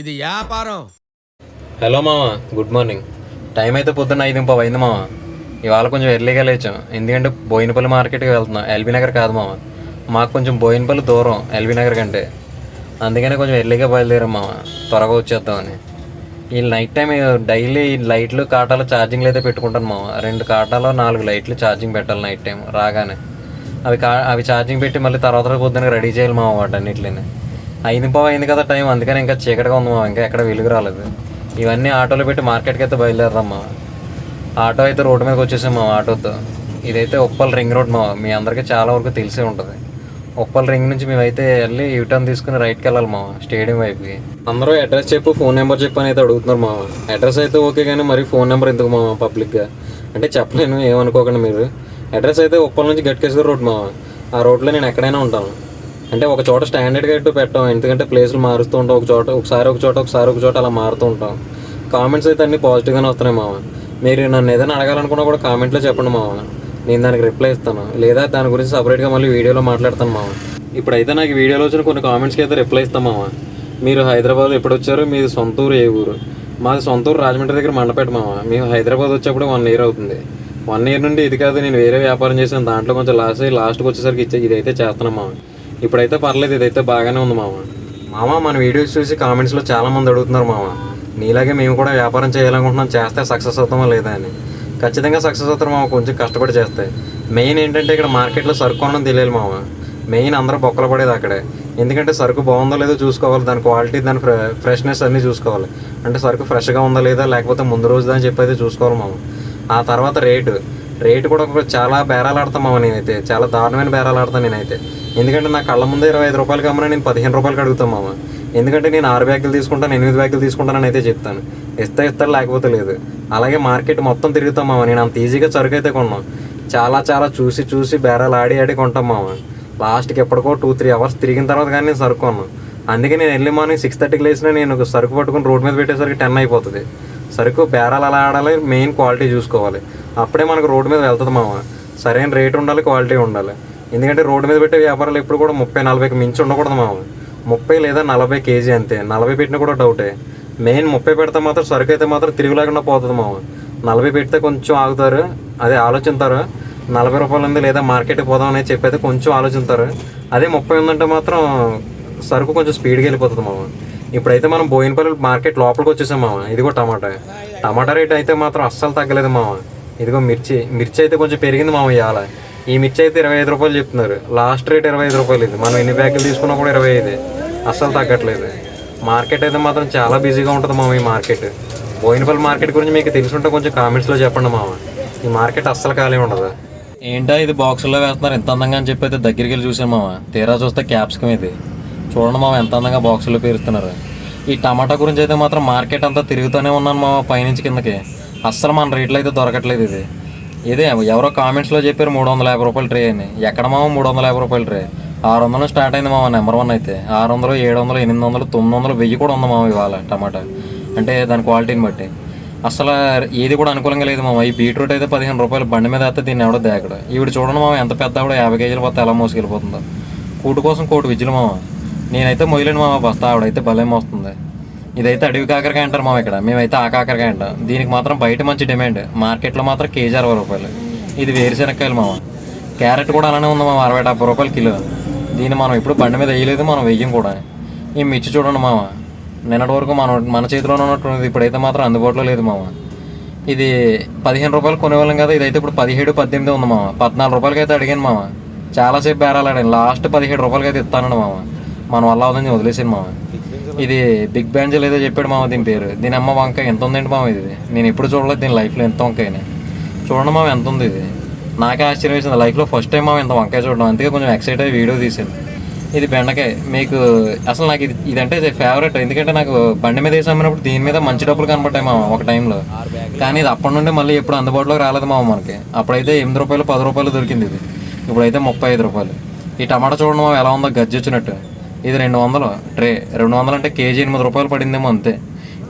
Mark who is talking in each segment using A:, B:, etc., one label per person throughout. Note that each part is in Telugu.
A: ఇది వ్యాపారం.
B: హలో మామ గుడ్ మార్నింగ్. టైం అయితే పొద్దున్న ఐదు ముప్పై అయింది మామ ఇవాళ కొంచెం ఎర్లీగా లేచాం. ఎందుకంటే బోయినపల్లి మార్కెట్కి వెళ్తున్నాం. ఎల్బీ నగర్ కాదు మామ మాకు కొంచెం బోయినపల్లి దూరం ఎల్బీ నగర్ కంటే. అందుకనే కొంచెం ఎర్లీగా బయలుదేరాం మామ త్వరగా వచ్చేద్దామని. ఈ నైట్ టైం డైలీ లైట్లు కాటాలు ఛార్జింగ్లు అయితే పెట్టుకుంటాను మామ రెండు కాటాలో నాలుగు లైట్లు ఛార్జింగ్ పెట్టాలి నైట్ టైం రాగానే. అవి కా అవి ఛార్జింగ్ పెట్టి మళ్ళీ తర్వాత రోజు పొద్దున్న రెడీ చేయాలి మామ వాటన్నిటిని. ఐదు పావు అయింది కదా టైం. అందుకని ఇంకా చీకటిగా ఉంది మామ ఇంకా ఎక్కడ వెలుగు రాలేదు. ఇవన్నీ ఆటోలో పెట్టి మార్కెట్కి అయితే బయలుదేరదాం మామ ఆటో అయితే రోడ్డు మీదకి వచ్చేసాం మా ఆటోతో. ఇదైతే ఉప్పల్ రింగ్ రోడ్ మా మీ అందరికీ చాలా వరకు తెలిసే ఉంటుంది. ఉప్పల్ రింగ్ నుంచి మేమైతే వెళ్ళి యూటర్న్ తీసుకుని రైట్కి వెళ్ళాలి మా స్టేడియం వైపుకి. అందరూ అడ్రస్ చెప్పు ఫోన్ నెంబర్ చెప్పు అని అయితే అడుగుతున్నారు మా అడ్రస్ అయితే ఓకే కానీ మరి ఫోన్ నెంబర్ ఎందుకు మా పబ్లిక్గా? అంటే చెప్పలేను ఏమనుకోకండి మీరు. అడ్రస్ అయితే ఉప్పల్ నుంచి గట్కేశ్వర రోడ్ మా ఆ రోడ్లో నేను ఎక్కడైనా ఉంటాను. అంటే ఒక చోట స్టాండర్డ్గా ఇట్టు పెట్టాం ఎందుకంటే ప్లేసులు మారుస్తూ ఉంటాం. ఒక చోట ఒకసారి ఒక చోట ఒకసారి ఒక చోట అలా మారుతూ ఉంటాం. కామెంట్స్ అయితే అన్ని పాజిటివ్గానే వస్తున్నాయి మామ మీరు నన్ను ఏదైనా అడగాలనుకున్నా కూడా కామెంట్లో చెప్పండి మామ నేను దానికి రిప్లై ఇస్తాను. లేదా దాని గురించి సపరేట్గా మళ్ళీ వీడియోలో మాట్లాడతాను మామ ఇప్పుడైతే నాకు వీడియోలో వచ్చిన కొన్ని కామెంట్స్కి అయితే రిప్లై ఇస్తాం మామ మీరు హైదరాబాద్ ఎప్పుడు వచ్చారు? మీది సొంత ఊరు ఏ ఊరు? మాది సొంత ఊరు రాజమండ్రి దగ్గర మండపేట మామ మేము హైదరాబాద్ వచ్చేప్పుడు వన్ ఇయర్ అవుతుంది. వన్ ఇయర్ నుండి ఇది కాదు నేను వేరే వ్యాపారం చేసిన దాంట్లో కొంచెం లాస్ అయ్యి లాస్ట్కి వచ్చేసరికి ఇచ్చే ఇదైతే చేస్తున్నాం మామ ఇప్పుడైతే పర్లేదు ఇదైతే బాగానే ఉంది మామ. మామ మన వీడియోస్ చూసి కామెంట్స్లో చాలా మంది అడుగుతున్నారు మామ. నీలాగే మేము కూడా వ్యాపారం చేయాలనుకుంటున్నాం చేస్తే సక్సెస్ అవుతామా లేదా అని. ఖచ్చితంగా సక్సెస్ అవుతారు మామ కొంచెం కష్టపడి చేస్తే. మెయిన్ ఏంటంటే ఇక్కడ మార్కెట్లో సరుకు కొనడం తెలియాలి మామ. మెయిన్ అందరూ బొక్కలు పడేది అక్కడే. ఎందుకంటే సరుకు బాగుందో లేదో చూసుకోవాలి దాని క్వాలిటీ దాని ఫ్రెష్నెస్ అన్నీ చూసుకోవాలి. అంటే సరుకు ఫ్రెష్గా ఉందా లేదా లేకపోతే ముందు రోజు అని చెప్పి అయితే చూసుకోవాలి మామ. ఆ తర్వాత రేటు రేటు కూడా ఒక చాలా బేరాలు ఆడతాం నేనైతే. చాలా దారుణమైన బేరాలు ఆడతాను నేనైతే. ఎందుకంటే నా కళ్ళ ముందే ఇరవై ఐదు రూపాయలకి అమ్మినా నేను పదిహేను రూపాయలకి అడుగుతాం ఎందుకంటే నేను ఆరు బ్యాగులు తీసుకుంటాను ఎనిమిది బ్యాగులు తీసుకుంటానని అయితే చెప్తాను. ఇస్తే ఇస్తారు లేకపోతే లేదు. అలాగే మార్కెట్ మొత్తం తిరుగుతాం మామ. నేను అంత ఈజీగా సరుకు అయితే కొన్నాం. చాలా చాలా చూసి చూసి బేరాలు ఆడి ఆడి కొంటాం మామ. లాస్ట్కి ఎప్పటికో టూ త్రీ అవర్స్ తిరిగిన తర్వాత కానీ నేను సరుకు కొన్నాను అందుకే నేను ఎర్లీ మార్నింగ్ సిక్స్ థర్టీకి లేచిన నేను సరుకు పట్టుకుని రోడ్ మీద పెట్టేసరికి టెన్ అయిపోతుంది. సరుకు బేరాలు అలా ఆడాలి మెయిన్ క్వాలిటీ చూసుకోవాలి. అప్పుడే మనకు రోడ్డు మీద వెళ్తుంది మామ. సరైన రేట్ ఉండాలి క్వాలిటీ ఉండాలి. ఎందుకంటే రోడ్డు మీద పెట్టే వ్యాపారాలు ఎప్పుడు కూడా ముప్పై నలభైకి మించి ఉండకూడదు మామ. ముప్పై లేదా నలభై కేజీ అంతే. నలభై పెట్టినా కూడా డౌటే. మెయిన్ ముప్పై పెడితే మాత్రం సరుకు అయితే మాత్రం తిరుగులేకుండా పోతుంది మామ. నలభై పెడితే కొంచెం ఆగుతారు అదే ఆలోచిస్తారు. నలభై రూపాయలు ఉంది లేదా మార్కెట్కి పోదాం అనేది చెప్పి అయితే కొంచెం ఆలోచిస్తారు. అదే ముప్పై ఉందంటే మాత్రం సరుకు కొంచెం స్పీడ్గా వెళ్ళిపోతుంది మామ. ఇప్పుడైతే మనం బోయినపల్లి మార్కెట్ లోపలికి వచ్చేసాం మామ. ఇదిగో టమాటా. టమాటా రేట్ అయితే మాత్రం అస్సలు తగ్గలేదు మామ. ఇదిగో మిర్చి. మిర్చి అయితే కొంచెం పెరిగింది మామ ఇవాళ. ఈ మిర్చి అయితే ఇరవై ఐదు రూపాయలు చెప్తున్నారు. లాస్ట్ రేట్ ఇరవై ఐదు రూపాయలు ఇది. మనం ఎన్ని బ్యాగులు తీసుకున్నా కూడా ఇరవై ఐదు. అస్సలు తగ్గట్లేదు. మార్కెట్ అయితే మాత్రం చాలా బిజీగా ఉంటుంది మామ ఈ మార్కెట్. బోయినపల్లి మార్కెట్ గురించి మీకు తెలుసుంటే కొంచెం కామెంట్స్లో చెప్పండి మామ. ఈ మార్కెట్ అస్సలు ఖాళీ ఉండదు. ఏంటో ఇది బాక్సుల్లో వేస్తున్నారు? ఇంత అందంగా అని చెప్పి అయితే దగ్గరికి వెళ్ళి చూసాం మామ. తీరా చూస్తే క్యాప్సికం ఇది. చూడండి మామ ఎంత అందంగా బాక్సుల్లో పేరుస్తున్నారు. ఈ టమాటా గురించి అయితే మాత్రం మార్కెట్ అంతా తిరుగుతూనే ఉన్నాను మా పైనుంచి కిందకి. అస్సలు మన రేట్లో అయితే దొరకట్లేదు ఇది. ఇదే ఎవరో కామెంట్స్లో చెప్పారు మూడు వందల యాభై రూపాయలు ట్రే అని. ఎక్కడ మామ మూడు వందల యాభై రూపాయలు ట్రే ఆరు వందలు స్టార్ట్ అయింది మామ నెంబర్ వన్ అయితే. ఆరు వందలు ఏడు వందలు ఎనిమిది వందలు తొమ్మిది వందలు వెయ్యి కూడా ఉంది మామ ఇవాళ టమాటా. అంటే దాని క్వాలిటీని బట్టి. అసలు ఏది కూడా అనుకూలంగా లేదు మామ. ఈ బీట్రూట్ అయితే పదిహేను రూపాయలు బండి మీద అయితే దీన్ని ఎవడో దేకడు ఈవిడ చూడండి మామ ఎంత పెద్ద ఆవిడ యాభై కేజీలు పోతే ఎలా మోసుకెళ్ళిపోతుందో. కూటు కోసం కోటి విజులు మామ. నేనైతే మొయ్యలేను మామ బస్తా ఆవిడైతే భలే మోస్తుంది. ఇదైతే అడవి కాకరకాయ అంటారు మామ ఇక్కడ. మేమైతే ఆ కాకరకాయ అంటాం. దీనికి మాత్రం బయట మంచి డిమాండ్. మార్కెట్లో మాత్రం కేజీ అరవై రూపాయలు. ఇది వేరుశెనక్కాయలు మామ. క్యారెట్ కూడా అలానే ఉంది మామ అరవై డెబ్బై రూపాయలు కిలో. దీన్ని మనం ఇప్పుడు బండి మీద వేయలేదు మనం వెయ్యం కూడా. ఈ మిర్చి చూడండి మామ. నిన్నటి వరకు మన మన చేతిలోనే ఉన్నట్టు ఇప్పుడైతే మాత్రం అందుబాటులో లేదు మామ. ఇది పదిహేను రూపాయలు కొనేవాళ్ళం కదా ఇదైతే ఇప్పుడు పదిహేడు పద్దెనిమిది ఉంది మామ. పద్నాలుగు రూపాయలకి అయితే అడిగాను మామ. చాలాసేపు బేరాలాడాను లాస్ట్ పదిహేడు రూపాయలకి అయితే ఇస్తానండి మామ. మనం వల్ల అవుతుంది వదిలేసాను మామ. ఇది బిగ్ బ్యాంజల్ ఏదో చెప్పాడు మామ దీని పేరు. దీని అమ్మ వంకాయ ఎంత ఉందండి మామ ఇది? నేను ఎప్పుడు చూడలేదు దీని లైఫ్లో ఎంత వంకాయని చూడండి మామ ఎంత ఉంది ఇది. నాకే ఆశ్చర్యం వేసింది. లైఫ్లో ఫస్ట్ టైం మామ ఇంత వంకాయ చూడడం. అందుకే కొంచెం ఎక్సైట్ అయ్యి వీడియో తీసాను ఇది బెండకాయ. మీకు అసలు నాకు ఇది ఇదంటే ఫేవరెట్ ఎందుకంటే నాకు బండి మీద వేసి అమ్మినప్పుడు దీని మీద మంచి డబ్బులు కనబడ్డాయి మామ ఒక టైంలో కానీ ఇది అప్పటి నుండి మళ్ళీ ఎప్పుడు అందుబాటులోకి రాలేదు మామ మనకి. అప్పుడైతే ఎనిమిది రూపాయలు పది రూపాయలు దొరికింది ఇది. ఇప్పుడైతే ముప్పై ఐదు రూపాయలు. ఈ టమాటా చూడడం ఎలా ఉందో గజ్జి వచ్చినట్టు ఇది రెండు వందలు. ట్రే రెండు వందలు అంటే కేజీ ఎనిమిది రూపాయలు పడిందేమో అంతే.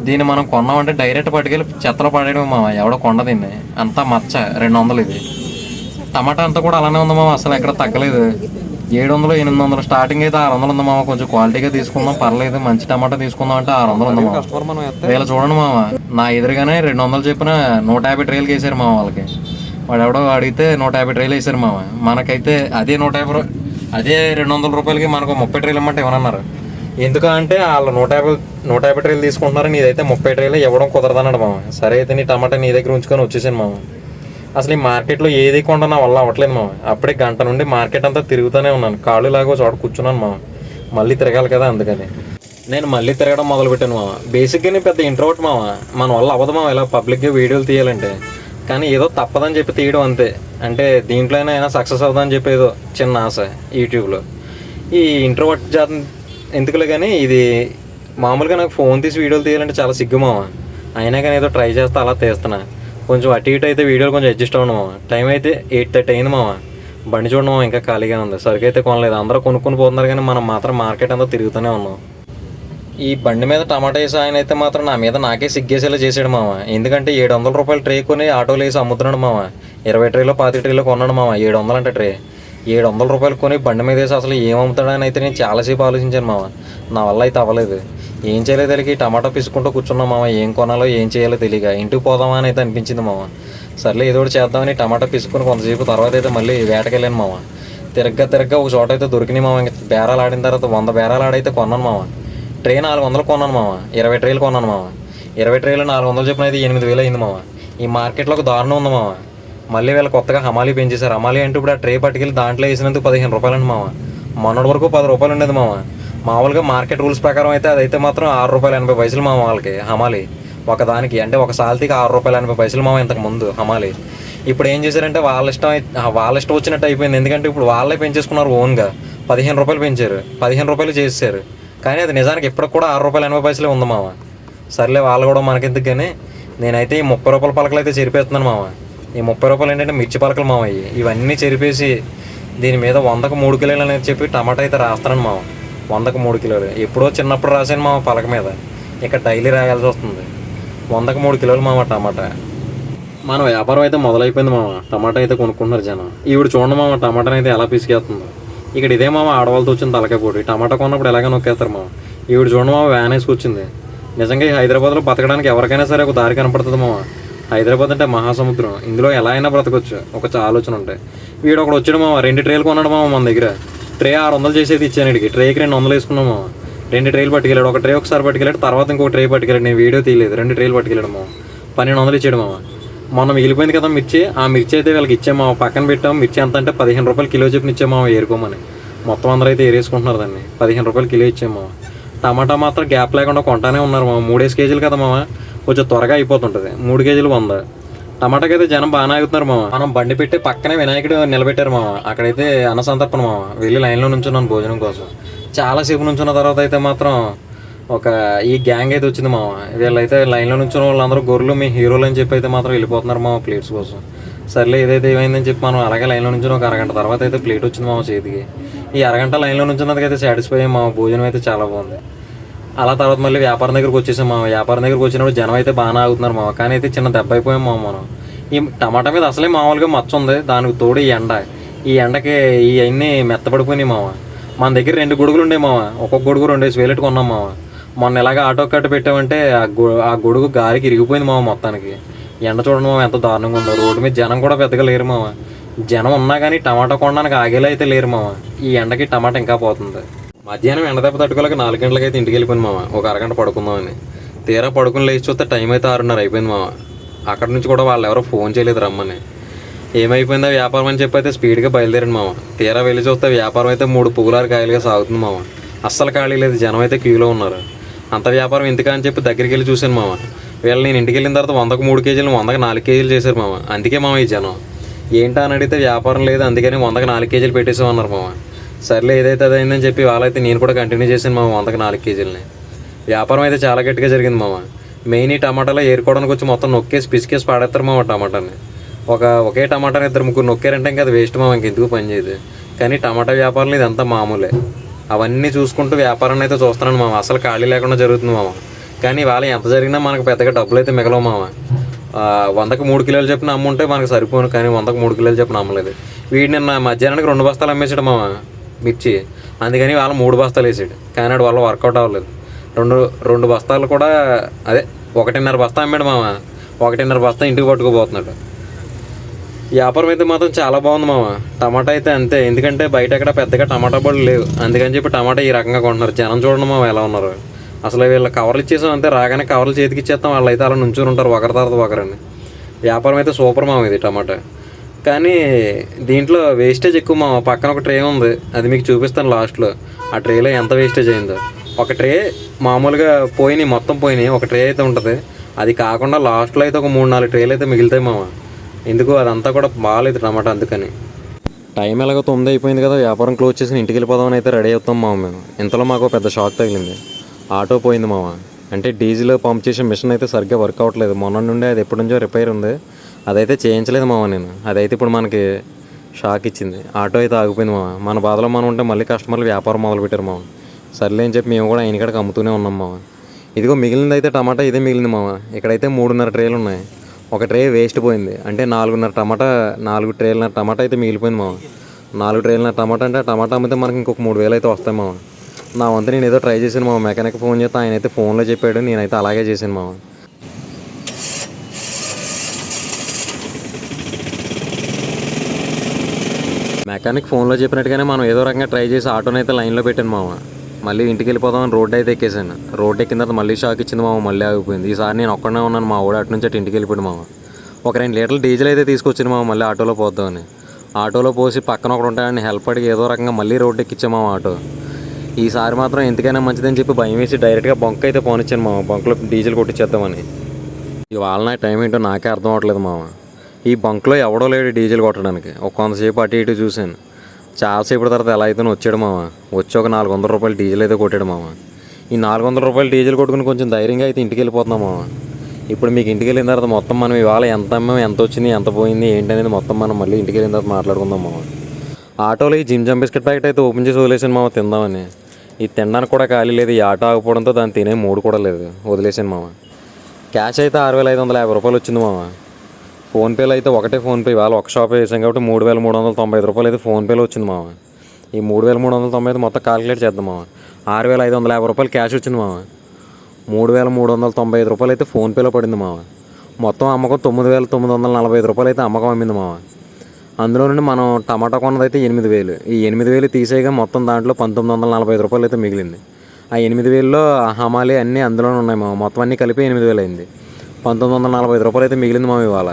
B: దీన్ని మనం కొన్నామంటే డైరెక్ట్ పట్టుకెళ్ళి చెత్తలో పడేయడం మామ. ఎవడో కొండ దీన్ని. అంతా మచ్చ. రెండు వందలు ఇది. టమాటా అంతా కూడా అలానే ఉంది మామ. అసలు ఎక్కడ తగ్గలేదు. ఏడు వందలు ఎనిమిది వందలు స్టార్టింగ్ అయితే ఆరు వందలు ఉంది మామ. కొంచెం క్వాలిటీగా తీసుకుందాం. పర్లేదు. మంచి టమాటా తీసుకుందాం అంటే ఆరు వందలు ఉంది మామ. వీళ్ళు చూడండి మామ. నా ఎదురుగానే రెండు వందలు చెప్పిన నూట యాభై ట్రైలకి వేసారు మామ వాళ్ళకి. వాడు ఎవడో అడిగితే నూట యాభై ట్రైలు వేసారు మామ. మనకైతే అదే నూట యాభై అదే రెండు వందల రూపాయలకి మనకు ముప్పై ట్రైలు ఇమ్మంటే ఇవ్వనన్నారు ఎందుకంటే వాళ్ళు నూట యాభై నూట యాభై ట్రైలు తీసుకుంటున్నారు నీదైతే ముప్పై ట్రైలు ఇవ్వడం కుదరదన్నాడు మామ. సరే అయితే నీ టమాటా నీ దగ్గర ఉంచుకొని వచ్చేసాను మామ. అసలు ఈ మార్కెట్లో ఏది కొండ నా వల్ల అవ్వట్లేదు మామ. అప్పుడే గంట నుండి మార్కెట్ అంతా తిరుగుతూనే ఉన్నాను. కాళ్ళు లాగో చోట కూర్చున్నాను మామ. మళ్ళీ తిరగాలి కదా అందుకని. నేను మళ్ళీ తిరగడం మొదలు పెట్టాను మామ. బేసిక్గా నేను పెద్ద ఇంట్రోట్ మామ. మన వల్ల అవ్వదు మామ. ఇలా పబ్లిక్గా వీడియోలు తీయాలంటే. కానీ ఏదో తప్పదని చెప్పి తీయడం అంతే. అంటే దీంట్లో అయినా సక్సెస్ అవుతుందని చెప్పి ఏదో చిన్న ఆశ యూట్యూబ్లో. ఈ ఇంట్రోవర్ట్ జాతం ఎందుకులే కానీ ఇది మామూలుగా నాకు ఫోన్ తీసి వీడియోలు తీయాలంటే చాలా సిగ్గు అయినా కానీ ఏదో ట్రై చేస్తా అలా తీస్తున్నా. కొంచెం అటు ఇటు అయితే వీడియోలు కొంచెం అడ్జస్ట్ అవ్వడం టైం అయితే ఎయిట్ థర్టీ అయింది మామ. బండి చూడడం ఇంకా ఖాళీగా ఉంది. సరుకు అయితే కొనలేదు. అందరూ కొనుక్కొని పోతున్నారు కానీ మనం మాత్రం మార్కెట్ అంతా తిరుగుతూనే ఉన్నాం. ఈ బండి మీద టమాటా వేసి ఆయన అయితే మాత్రం నా మీద నాకే సిగ్గేసేలా చేసాడు మామ ఎందుకంటే ఏడు వందల రూపాయలు ట్రే కొని ఆటోలో వేసి అమ్ముతున్నాడు మామ ఇరవై ట్రేలో పాతి ట్రేలో కొన్నాడు మామ ఏడు వందలు అంటే ట్రే. ఏడు వందల రూపాయలు కొని బండి మీద వేసి అసలు ఏం అమ్ముతాడని అయితే నేను చాలాసేపు ఆలోచించాను మామ నా వల్ల అయితే అవ్వలేదు. ఏం చేయలేదు తెలియక టమాటా పిసుకుంటూ కూర్చున్నాం మామ ఏం కొనాలో ఏం చేయాలో తెలియక ఇంటికి పోదామా అని అయితే అనిపించింది మామ సర్లే ఏదో ఒకటి చేద్దామని టమాటా పిసుకుని కొంతసేపు తర్వాత అయితే మళ్ళీ వేటకెళ్ళాను మామ తిరగ్గా తిరగ్గా ఒక చోట అయితే దొరికినాయి మామ ఇంకా బేరాలు ఆడిన తర్వాత వంద బేరాలు ఆడైతే కొన్నాను మామ ట్రే నాలుగు వందలు కొన్నాను మామ ఇరవై ట్రేలు కొన్నాను మామ ఇరవై ట్రేలు నాలుగు వందలు చెప్పిన అయితే ఎనిమిది వేలు అయింది మామ ఈ మార్కెట్లో ఒక దారుణం ఉంది మామ మళ్ళీ వీళ్ళు కొత్తగా హమాలీ పెంచేశారు. హమాలీ అంటే ఇప్పుడు ఆ ట్రే పట్టుకెళ్ళి దాంట్లో వేసినందుకు పదిహేను రూపాయలు అండి మామ మొన్నటి వరకు పది రూపాయలు ఉండేది మామ మామూలుగా మార్కెట్ రూల్స్ ప్రకారం అయితే అదైతే మాత్రం ఆరు రూపాయలు ఎనభై పైసలు మామ వాళ్ళకి హమాలి. ఒక దానికి అంటే ఒక సాల్తీకి ఆరు రూపాయలు ఎనభై పైసలు మామ ఇంతకు ముందు హమాలి. ఇప్పుడు ఏం చేశారంటే వాళ్ళ ఇష్టం వాళ్ళ ఇష్టం వచ్చినట్టు అయిపోయింది. ఎందుకంటే ఇప్పుడు వాళ్ళే పెంచేసుకున్నారు ఓన్గా. పదిహేను రూపాయలు పెంచారు. పదిహేను రూపాయలు చేసేసారు కానీ అది నిజానికి ఇప్పటికి కూడా ఆరు రూపాయలు ఎనభై పైసలే ఉంది మామ సర్లే వాళ్ళు కూడా మనకెందుకు కానీ నేనైతే ఈ ముప్పై రూపాయల పలకలు అయితే చెరిపేస్తున్నాను మామ ఈ ముప్పై రూపాయలు ఏంటంటే మిర్చి పలకలు మామ ఇవన్నీ చెరిపేసి దీని మీద వందకు మూడు కిలోలు అనేది చెప్పి టమాటా అయితే రాస్తాను మామ వందకు మూడు కిలోలు. ఎప్పుడో చిన్నప్పుడు రాశాను మామ పలక మీద. ఇక డైలీ రాయాల్సి వస్తుంది. వందకు మూడు కిలోలు మామ టమాటా. మన వ్యాపారం అయితే మొదలైపోయింది మామ టమాటా అయితే కొనుక్కుంటున్నారు జనం. ఈవిడ చూడండి మామ టమాటాని అయితే ఎలా పిసికేస్తుందో. ఇక్కడ ఇదే మామ ఆడవాళ్ళతో వచ్చిన తలకాయ పోటీ టమాటా కొన్నప్పుడు ఎలాగ నొక్కేస్తారు మామ. ఈవిడ చూడండి మామ వ్యాన్ వేసుకొచ్చింది. నిజంగా ఈ హైదరాబాద్లో బతకడానికి ఎవరికైనా సరే ఒక దారి కనపడుతుంది మామ. హైదరాబాద్ అంటే మహాసముద్రం. ఇందులో ఎలా అయినా బ్రతకొచ్చు. ఒక ఆలోచన ఉంటాయి వీడు ఒకడు వచ్చాడు మామ రెండు ట్రేలు కొన్నాడు మామ మన దగ్గర. ట్రే ఆరు వందలు చేసేది ఇచ్చాను ఇడికి ట్రేకి రెండు వందలు వేసుకున్నాం మామ. రెండు ట్రేలు పట్టుకెళ్ళాడు. ఒక ట్రే ఒకసారి పట్టుకెళ్ళాడు. తర్వాత ఇంకో ట్రే పట్టుకెళ్ళాడు. నేను వీడియో తీయలేదు. రెండు ట్రేలు పట్టుకెళ్ళాడు మామ. పన్నెండు వందలు ఇచ్చాడు మామ. మొన్న మిగిలిపోయింది కదా మిర్చి. ఆ మిర్చి అయితే వీళ్ళకి ఇచ్చాము పక్కన పెట్టాము మిర్చి ఎంత అంటే పదిహేను రూపాయలు కిలో చెప్పిన ఇచ్చాము ఏరుకోమని. మొత్తం అందరూ అయితే ఏరేసుకుంటున్నారు దాన్ని. పదిహేను రూపాయలు కిలో ఇచ్చాము టమాటా మాత్రం గ్యాప్ లేకుండా కొంటానే ఉన్నారు మామ. మూడేసి కేజీలు కదా మామ. కొంచెం త్వరగా అయిపోతుంటుంది. మూడు కేజీలు వంద. టమాటాకి అయితే జనం బాగానే ఆగుతున్నారు మామ. మనం బండి పెట్టి పక్కనే వినాయకుడు నిలబెట్టారు మామ. అక్కడైతే అన్న సంతర్పణ మామ. వెళ్ళి లైన్లో నుంచున్నాను భోజనం కోసం. చాలాసేపు నుంచున్న తర్వాత అయితే మాత్రం ఒక ఈ గ్యాంగ్ అయితే వచ్చింది మామ. వీళ్ళైతే లైన్లో నుంచి వాళ్ళందరూ గొర్రెలు మీ హీరోలు అని చెప్పి అయితే మాత్రం వెళ్ళిపోతున్నారు మామ ప్లేట్స్ కోసం. సర్లే ఏదైతే ఏమైందని చెప్పి మనం అలాగే లైన్లో నుంచి ఒక అరగంట తర్వాత అయితే ప్లేట్ వచ్చింది మామ చేతికి. ఈ అరగంట లైన్లో నుంచినందుకు అయితే సాటిస్ఫై అయ్యాం మా భోజనం అయితే చాలా బాగుంది. అలా తర్వాత మళ్ళీ వ్యాపారం దగ్గరకు వచ్చేసాం మామ. వ్యాపారం దగ్గరకు వచ్చినప్పుడు జనం అయితే బాగానే ఆగుతున్నారు మామ. కానీ అయితే చిన్న దెబ్బ అయిపోయాం మామ మనం. ఈ టమాటా మీద అసలే మామూలుగా మచ్చ ఉంది. దానికి తోడు ఈ ఎండ. ఈ ఎండకి ఈ అన్నీ మెత్తపడిపోయినాయి మామ. మన దగ్గర రెండు గొడుగులు ఉండే మామ. ఒక్కొక్క గొడుగు రెండేసి వేలెట్టు కొన్నాం మామ. మొన్న ఇలాగ ఆటో కట్ట పెట్టామంటే ఆ గొ ఆ గొడుగు గాలికి ఇరిగిపోయింది మామ మొత్తానికి. ఎండ చూడండి మామ ఎంత దారుణంగా ఉందో. రోడ్డు మీద జనం కూడా పెద్దగా లేరు మామ. జనం ఉన్నా కానీ టమాటా కొనడానికి ఆగేలా అయితే లేరు మామ. ఈ ఎండకి టమాటా ఇంకా పోతుంది. మధ్యాహ్నం ఎండ దెబ్బ తట్టుకోలేక నాలుగు గంటలకి అయితే ఇంటికి వెళ్ళిపోయింది మామ. ఒక అరగంట పడుకుందామని. తీరా పడుకుని లేచి చూస్తే టైం అయితే ఆరున్నర అయిపోయింది మామ. అక్కడ నుంచి కూడా వాళ్ళు ఎవరో ఫోన్ చేయలేదు రమ్మని. ఏమైపోయిందో వ్యాపారం అని చెప్పి అయితే స్పీడ్గా బయలుదేరండి మామ. తీరా వెళ్ళి చూస్తే వ్యాపారం అయితే మూడు పువ్వులారు కాయలుగా సాగుతుంది మామ. అస్సలు ఖాళీ లేదు. జనం అయితే క్యూలో ఉన్నారు. అంత వ్యాపారం ఎందుకా అని చెప్పి దగ్గరికి వెళ్ళి చూశాను మామ. వీళ్ళు నేను ఇంటికి వెళ్ళిన తర్వాత వందకు మూడు కేజీలు వందకు నాలుగు కేజీలు చేశారు మామ. అందుకే మామ ఈ జనం. ఏంటా అని అడిగితే వ్యాపారం లేదు అందుకని వందకు నాలుగు కేజీలు పెట్టేసామన్నారు మామ. సర్లే ఏదైతే అదైందని చెప్పి వాళ్ళైతే నేను కూడా కంటిన్యూ చేశాను మామ వందకు నాలుగు కేజీలని. వ్యాపారం అయితే చాలా గట్టిగా జరిగింది మామ. మెయిన్ ఈ టమాటాలో ఏరుకోవడానికి వచ్చి మొత్తం నొక్కేసి పిసికేసి పాడేస్తారు మామ టమాటాని. ఒక ఒకే టమాటాని ఇద్దరు ముగ్గురు నొక్కారంటే ఇంకా అది వేస్ట్ మామ ఇంకెందుకు పని చేయదు. కానీ టమాటా వ్యాపారంలో ఇదంతా మామూలే. అవన్నీ చూసుకుంటూ వ్యాపారాన్ని అయితే చూస్తున్నాను మామ. అసలు ఖాళీ లేకుండా జరుగుతుంది మామ. కానీ వాళ్ళ ఎంత జరిగినా మనకు పెద్దగా డబ్బులు అయితే మిగలవు మామ. వందకు మూడు కిలోలు చెప్పిన అమ్ముంటే మనకు సరిపోను కానీ వందకు మూడు కిలోలు చెప్పిన అమ్మలేదు వీడి నిన్న మధ్యాహ్నానికి రెండు బస్తాలు అమ్మేసాడు మామ మిర్చి. అందుకని వాళ్ళ మూడు బస్తాలు వేసాడు. కానీ వాడు వాళ్ళ వర్కౌట్ అవ్వలేదు. రెండు రెండు బస్తాలు కూడా అదే ఒకటిన్నర బస్తా అమ్మాడు మామ. ఒకటిన్నర బస్తా ఇంటికి పట్టుకుపోతున్నాడు. వ్యాపారం అయితే మాత్రం చాలా బాగుంది మామ. టమాటా అయితే అంతే. ఎందుకంటే బయట ఎక్కడ పెద్దగా టమాటా పళ్ళు లేవు. అందుకని చెప్పి టమాటా ఈ రకంగా కొంటున్నారు. జనం చూడండి మామ ఎలా ఉన్నారు. అసలు వీళ్ళు కవర్లు ఇచ్చేసాం అంతే. రాగానే కవర్లు చేతికి ఇచ్చేస్తాం. వాళ్ళు అయితే అలా నుంచుని ఉంటారు. ఒకరి తర్వాత ఒకరని. వ్యాపారం అయితే సూపర్ మామ ఇది టమాటా. కానీ దీంట్లో వేస్టేజ్ ఎక్కువ మామ. పక్కన ఒక ట్రే ఉంది. అది మీకు చూపిస్తాను లాస్ట్లో. ఆ ట్రేలో ఎంత వేస్టేజ్ అయిందో. ఒక ట్రే మామూలుగా పోయినాయి. మొత్తం పోయినాయి. ఒక ట్రే అయితే ఉంటుంది. అది కాకుండా లాస్ట్లో అయితే ఒక మూడు నాలుగు ట్రేలు అయితే మిగులుతాయి మామ. ఎందుకు అదంతా కూడా బాగాలేదు టమాటా అందుకని. టైం ఎలాగో తొమ్మిది అయిపోయింది కదా వ్యాపారం క్లోజ్ చేసి ఇంటికి వెళ్ళిపోదామని అయితే రెడీ అవుతాం మామ మేము. ఇంతలో మాకు పెద్ద షాక్ తగిలింది. ఆటో పోయింది మామ. అంటే డీజిల్ పంప్ చేసే మిషన్ అయితే సరిగ్గా వర్క్ అవ్వట్లేదు మొన్న నుండి అది ఎప్పటి నుంచో రిపేర్ ఉంది. అదైతే చేయించలేదు మామ నేను. అదైతే ఇప్పుడు మనకి షాక్ ఇచ్చింది. ఆటో అయితే ఆగిపోయింది మామ. మన బాధలో మనం ఉంటే మళ్ళీ కస్టమర్లు వ్యాపారం మొదలు పెట్టారు మామ. సర్లే అని చెప్పి మేము కూడా ఆయన కాడికి అమ్ముతూనే ఉన్నాం మామ. ఇదిగో మిగిలింది అయితే టమాటా ఇదే మిగిలింది మామ. ఇక్కడైతే మూడున్నర ట్రేలు ఉన్నాయి. ఒక ట్రే వేస్ట్ పోయింది. అంటే నాలుగున్నర టమాటా నాలుగు ట్రేల టమాటా అయితే మిగిలిపోయింది మామ. నాలుగు ట్రేలన్నర టమాటా అంటే టమాటా అమ్మితే మనకి ఇంకొక మూడు వేలు అయితే వస్తాయి మామ. నా వంతు నేను ఏదో ట్రై చేశాను మామ. మెకానిక్ ఫోన్ చేస్తే ఆయన అయితే ఫోన్లో చెప్పాడు. నేనైతే అలాగే చేశాను మామ. మెకానిక్ ఫోన్లో చెప్పినట్టుగానే మనం ఏదో రకంగా ట్రై చేసి ఆటోని అయితే లైన్లో పెట్టాను మామ. మళ్ళీ ఇంటికి వెళ్ళిపోదామని రోడ్ అయితే ఎక్కేసాను రోడ్ ఎక్కిన తర్వాత మళ్ళీ షాక్ ఇచ్చింది మామ మళ్ళీ ఆగిపోయింది. ఈసారి నేను ఒక్కడనే ఉన్నాను మా ఊడ అటు నుంచి అటు ఇంటికి వెళ్ళిపోయాడు మామ. ఒక రెండు లీటర్లు డీజిల్ అయితే తీసుకొచ్చింది మామ మళ్ళీ ఆటోలో పోద్దామని. ఆటోలో పోసి పక్కన ఒకడు ఉంటాడని హెల్ప్ అడిగి ఏదో రకంగా మళ్ళీ రోడ్ ఎక్కించాము మామ ఆటో. ఈసారి మాత్రం ఎందుకైనా మంచిదని చెప్పి భయం వేసి డైరెక్ట్గా బంక్ అయితే పోనిచ్చాను మామ బంక్లో డీజిల్ కొట్టించేద్దామని ఇవాళ నా టైం ఏంటో నాకే అర్థం అవ్వట్లేదు మామ. ఈ బంక్లో ఎవడో లేడు డీజిల్ కొట్టడానికి. ఒక కొంతసేపు అటు ఇటు చూశాను. చాలాసేపు తర్వాత ఎలా అయితే వచ్చాడు మామ. వచ్చి ఒక నాలుగు వందల రూపాయలు డీజిల్ అయితే కొట్టాడు మామ. ఈ నాలుగు వందల రూపాయలు డీజిల్ కొట్టుకుని కొంచెం ధైర్యంగా అయితే ఇంటికి వెళ్ళిపోతున్నాం మామ. ఇప్పుడు మీకు ఇంటికి వెళ్ళిన తర్వాత మొత్తం మనం ఇవాళ ఎంత అమ్మాం ఎంత వచ్చింది ఎంత పోయింది ఏంటి అనేది మొత్తం మనం మళ్ళీ ఇంటికి వెళ్ళిన తర్వాత మాట్లాడుకుందాం మామ. ఆటోలో ఈ జిమ్ జమ్ బిస్కెట్ ప్యాకెట్ అయితే ఓపెన్ చేసి వదిలేసాను మామ తిందామని. ఈ తినడానికి కూడా ఖాళీ లేదు ఈ ఆటో ఆగిపోవడంతో దాన్ని తినే మూడు కూడా లేదు. వదిలేసాను మామ. క్యాష్ అయితే ఆరు వేల ఐదు వందల యాభై రూపాయలు వచ్చింది మామ. ఫోన్పేలో అయితే ఒకటే ఫోన్పే ఇవాళ ఒక షాప్ వేసాం కాబట్టి మూడు వేల మూడు వందల తొంభై ఐదు రూపాయలు అయితే ఫోన్పేలో వచ్చింది మామ. ఈ మూడు వేల మూడు వందల తొంభై ఐదు మొత్తం కాలిక్యులేట్ చేద్దాం మామ. ఆరు వేల ఐదు వందల యాభై రూపాయలు క్యాష్ వచ్చింది మామ. మూడు వేల మూడు వందల తొంభై ఐదు రూపాయలు అయితే ఫోన్పేలో పడింది మామ. మొత్తం అమ్మకం తొమ్మిది వేల తొమ్మిది వందల నలభై ఐదు రూపాయలు అయితే అమ్మకం అమ్మింది మామ. అందులో నుండి మనం టమాటా కొన్నదైతే ఎనిమిది వేలు. ఈ ఎనిమిది వేలు తీసేయగా మొత్తం దాంట్లో పంతొమ్మిది వందల నలభై ఐదు రూపాయలు అయితే మిగిలింది. ఆ ఎనిమిది వేలలో హమాలి అన్నీ అందులోనే ఉన్నాయి మామ. మొత్తం అన్నీ కలిపి ఎనిమిది వేలు అయింది పంతొమ్మిది వందల నలభై ఐదు రూపాయలు అయితే మిగిలింది మామ ఇవాళ.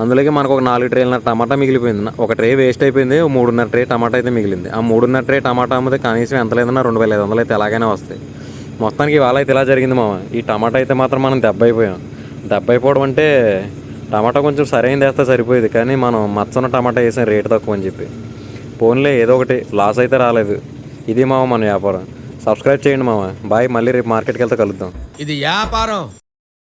B: అందులోకి మనకు ఒక నాలుగు ట్రేలన్నర టమాటా మిగిలిపోయింది. ఒక ట్రే వేస్ట్ అయిపోయింది ఓ మూడున్నర ట్రే టమాటా అయితే మిగిలింది. ఆ మూడున్నర ట్రే టమాటా అమ్మితే కనీసం ఎంత లేదన్నా రెండు వేల ఐదు వందలు అయితే ఎలాగైనా వస్తాయి. మొత్తానికి ఇవాళ అయితే ఇలా జరిగింది మామ. ఈ టమాటా అయితే మాత్రం మనం దెబ్బ అయిపోయాం. దెబ్బ అయిపోవడం అంటే టమాటా కొంచెం సరైనది వేస్తే సరిపోయేది కానీ మనం మచ్చన టమాటా వేసాం రేటు తక్కువ అని చెప్పి. పోన్లే ఏదో ఒకటి లాస్ అయితే రాలేదు. ఇది మామ మన వ్యాపారం. సబ్స్క్రైబ్ చేయండి మామ. బాయ్ మళ్ళీ రేపు మార్కెట్కి వెళ్తే కలుద్దాం.
A: ఇది వ్యాపారం.